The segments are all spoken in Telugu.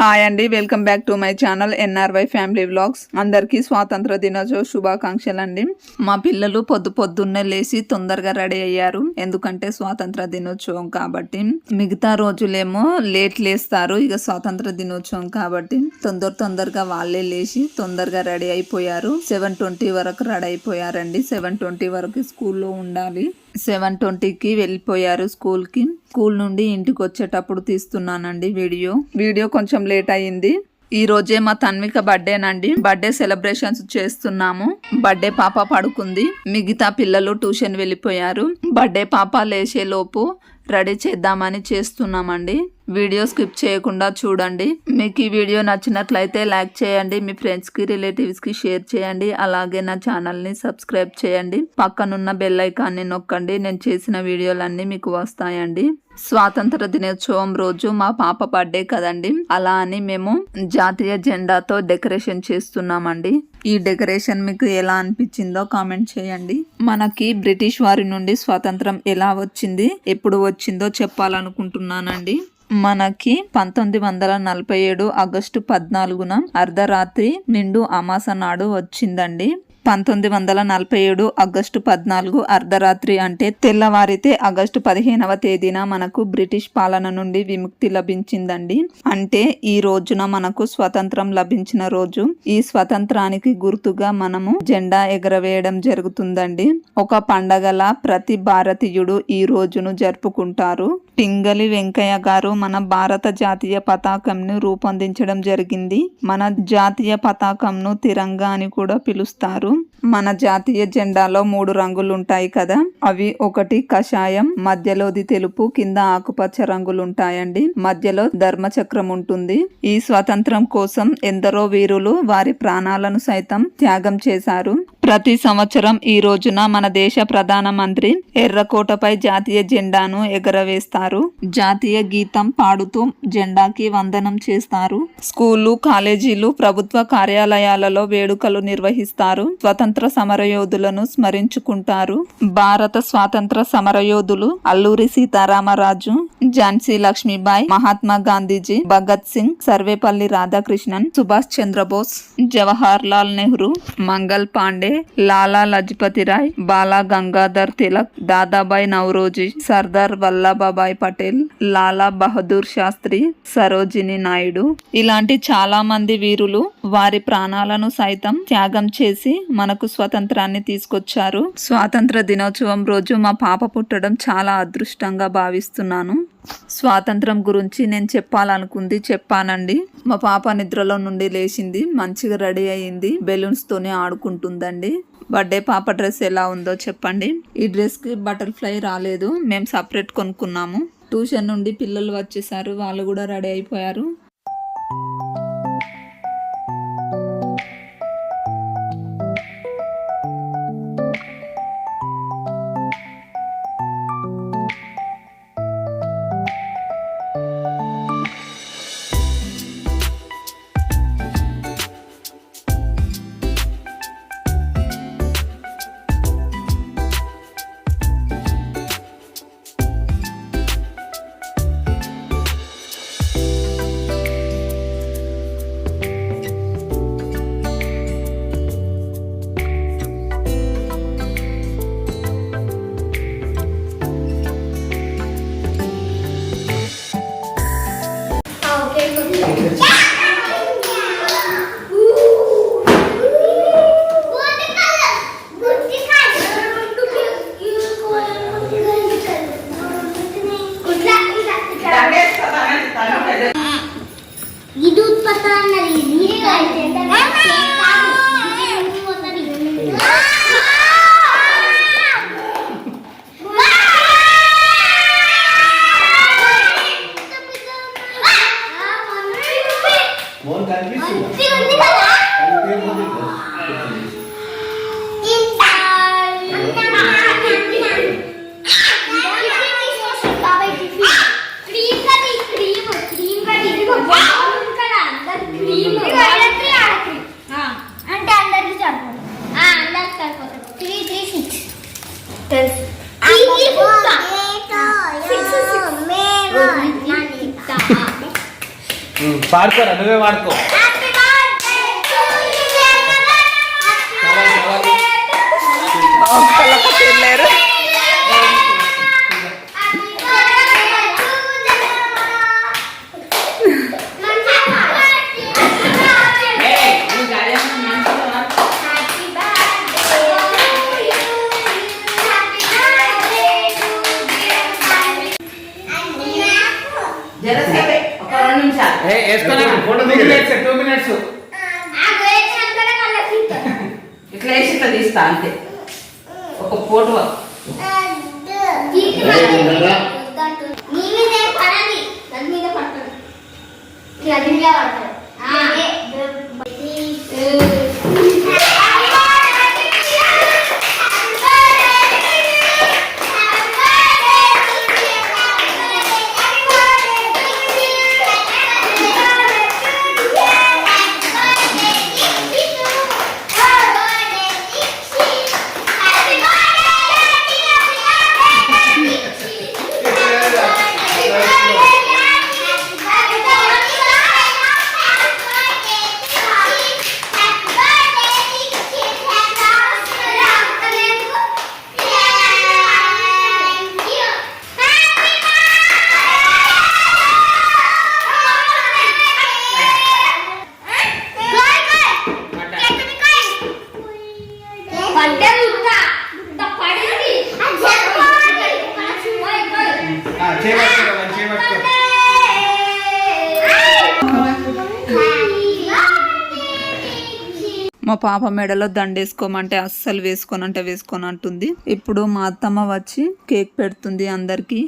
హాయ్ అండి welcome back to my channel NRY family vlogs. అందరికీ స్వాతంత్ర దినోత్సవ శుభాకాంక్షలు అండి మా పిల్లలు పొద్దు పొద్దున్నే లేచి తొందరగా రెడీ అయ్యారు. ఎందుకంటే స్వాతంత్ర దినోత్సవం కాబట్టి. మిగతా రోజులేమో లేట్ లేస్తారు ఇక స్వాతంత్ర దినోత్సవం కాబట్టి. తొందర తొందరగా వాళ్ళే లేచి తొందరగా రెడీ అయిపోయారు. సెవెన్ ట్వంటీ వరకు రెడీ అయిపోయారండి. సెవెన్ ట్వంటీ వరకు స్కూల్లో ఉండాలి. సెవెన్ ట్వంటీకి వెళ్ళిపోయారు స్కూల్కి. స్కూల్ నుండి ఇంటికి వచ్చేటప్పుడు తీస్తున్నానండి వీడియో. వీడియో కొంచెం లేట్ అయ్యింది. ఈ రోజే మా తన్విక బర్త్డేనండి బర్త్డే సెలబ్రేషన్స్ చేస్తున్నాము. బర్త్డే పాప పడుకుంది. మిగతా పిల్లలు ట్యూషన్ వెళ్ళిపోయారు. బర్త్డే పాప లేచే లోపు రెడీ చేద్దామని చేస్తున్నామండి. వీడియో స్కిప్ చేయకుండా చూడండి. మీకు ఈ వీడియో నచ్చినట్లయితే లైక్ చేయండి. మీ ఫ్రెండ్స్కి రిలేటివ్స్కి షేర్ చేయండి. అలాగే నా ఛానల్ని సబ్స్క్రైబ్ చేయండి. పక్కనున్న బెల్ ఐకాన్ని నొక్కండి. నేను చేసిన వీడియోలన్నీ మీకు వస్తాయండి. స్వాతంత్ర దినోత్సవం రోజు మా పాప బర్త్డే కదండి. అలా అని మేము జాతీయ జెండాతో డెకరేషన్ చేస్తున్నామండి. ఈ డెకరేషన్ మీకు ఎలా అనిపించిందో కామెంట్ చేయండి. మనకి బ్రిటిష్ వారి నుండి స్వాతంత్రం ఎలా వచ్చింది ఎప్పుడు వచ్చిందో చెప్పాలనుకుంటున్నానండి. మనకి పంతొమ్మిది వందల నలభై ఏడు ఆగస్టు పద్నాలుగున అర్ధరాత్రి నిండు అమాస నాడు వచ్చిందండి. పంతొమ్మిది వందల నలభై ఏడు ఆగస్టు పద్నాలుగు అర్ధరాత్రి అంటే తెల్లవారితే ఆగస్టు పదిహేనవ తేదీన మనకు బ్రిటిష్ పాలన నుండి విముక్తి లభించిందండి. అంటే ఈ రోజున మనకు స్వతంత్రం లభించిన రోజు. ఈ స్వతంత్రానికి గుర్తుగా మనము జెండా ఎగరవేయడం జరుగుతుందండి. ఒక పండగల ప్రతి భారతీయుడు ఈ రోజును జరుపుకుంటారు. పింగలి వెంకయ్య గారు మన భారత జాతీయ పతాకంను రూపొందించడం జరిగింది. మన జాతీయ పతాకంను తిరంగా అని కూడా పిలుస్తారు. మన జాతీయ జెండాలో మూడు రంగులు ఉంటాయి కదా. అవి ఒకటి కషాయం మధ్యలోది తెలుపు కింద ఆకుపచ్చ రంగులు ఉంటాయండి మధ్యలో ధర్మచక్రం ఉంటుంది ఈ స్వాతంత్రం కోసం ఎందరో వీరులు వారి ప్రాణాలను సైతం త్యాగం చేశారు. ప్రతి సంవత్సరం ఈ రోజున మన దేశ ప్రధానమంత్రి ఎర్రకోటపై జాతీయ జెండాను ఎగరవేస్తారు. జాతీయ గీతం పాడుతూ జెండాకి వందనం చేస్తారు. స్కూళ్ళు కాలేజీలు ప్రభుత్వ కార్యాలయాలలో వేడుకలు నిర్వహిస్తారు. స్వతంత్ర సమరయోధులను స్మరించుకుంటారు. భారత స్వాతంత్ర సమరయోధులు అల్లూరి సీతారామరాజు ఝాన్సీ లక్ష్మీబాయి మహాత్మా గాంధీజీ భగత్ సింగ్ సర్వేపల్లి రాధాకృష్ణన్ సుభాష్ చంద్రబోస్ జవహర్ లాల్ నెహ్రూ మంగల్ పాండే లాలా లజపతి రాయ్ బాలా గంగాధర్ తిలక్ దాదాబాయ్ నవరోజీ సర్దార్ వల్లభాయ్ పటేల్ లాలా బహదూర్ శాస్త్రి సరోజిని నాయుడు. ఇలాంటి చాలా మంది వీరులు వారి ప్రాణాలను సైతం త్యాగం చేసి మనకు స్వతంత్రాన్ని తీసుకొచ్చారు. స్వాతంత్ర దినోత్సవం రోజు మా పాప పుట్టడం చాలా అదృష్టంగా భావిస్తున్నాను. స్వాతంత్రం గురించి నేను చెప్పాలనుకుంది చెప్పానండి. మా పాప నిద్రలో నుండి లేచింది. మంచిగా రెడీ అయ్యింది. బెలూన్స్ తోనే ఆడుకుంటుందండి. బర్త్డే పాప డ్రెస్ ఎలా ఉందో చెప్పండి. ఈ డ్రెస్కి బటర్ఫ్లై రాలేదు. మేము సపరేట్ కొనుక్కున్నాము. ట్యూషన్ నుండి పిల్లలు వచ్చేసారు. వాళ్ళు కూడా రెడీ అయిపోయారు. పాడుకోరా నువ్వే పాడుకో. తీస్తా అంతే. ఒక ఫోటో. నీ మీద మీద మా పాప మెడలో దండేసుకోమంటే అస్సలు వేసుకోనంటే వేసుకొని అంటుంది ఇప్పుడు మా అత్తమ్మ వచ్చి కేక్ పెడుతుంది అందరికీ.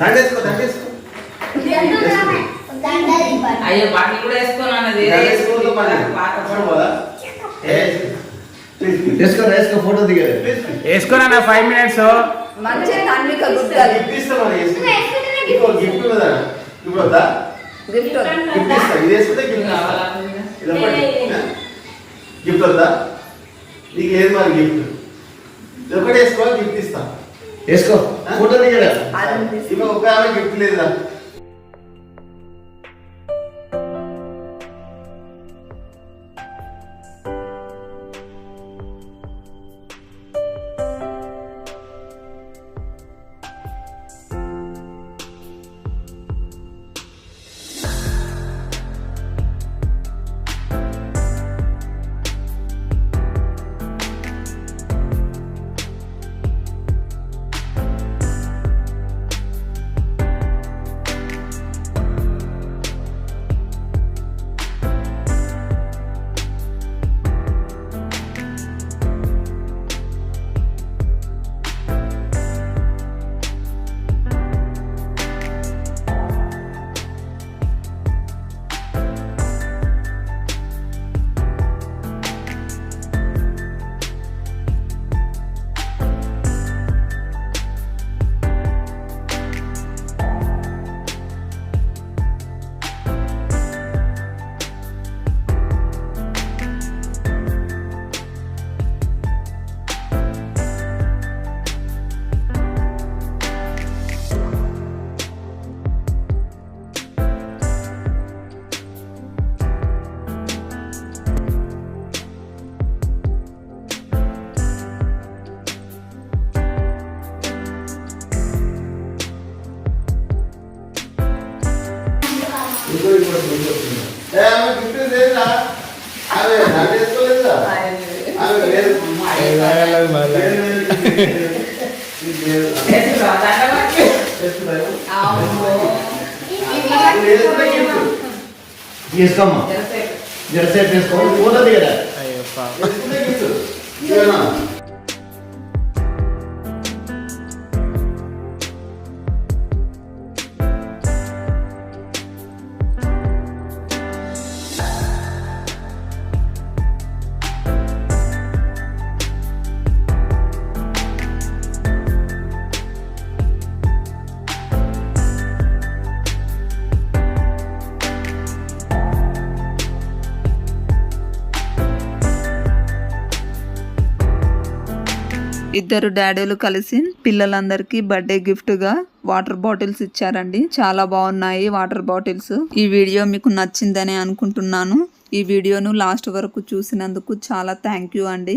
దండేసుకో దండేసుకో. అయ్యో బాటిల్ కూడా. వేసుకో ఫోటో. దిగాలి. వేసుకున్నా ఫైవ్ మినిట్స్ మంచిగా అన్విక గిఫ్ట్ ఇస్తా మరి వేసుకో. ఇంకో గిఫ్ట్ ఉన్నదా ఇప్పుడు వద్దా? గిఫ్ట్ ఇది వేసుకుంటే గిఫ్ట్? గిఫ్ట్ వద్దా? నీకు లేదు మరి గిఫ్ట్ ఒకటి వేసుకో గిఫ్ట్ ఇస్తా. వేసుకో. ఫోటో దిగరా ఇక ఒక ఆమె గిఫ్ట్ లేదా తీసుకోమ్మా జరసేపు. జరసేపు వేసుకో ఫోటో దిగరా ఇద్దరు డాడీలు కలిసి పిల్లలందరికీ బర్త్డే గిఫ్ట్గా వాటర్ బాటిల్స్ ఇచ్చారండి. చాలా బాగున్నాయి వాటర్ బాటిల్స్. ఈ వీడియో మీకు నచ్చిందని అనుకుంటున్నాను. ఈ వీడియోను లాస్ట్ వరకు చూసినందుకు చాలా థ్యాంక్ యూ అండి.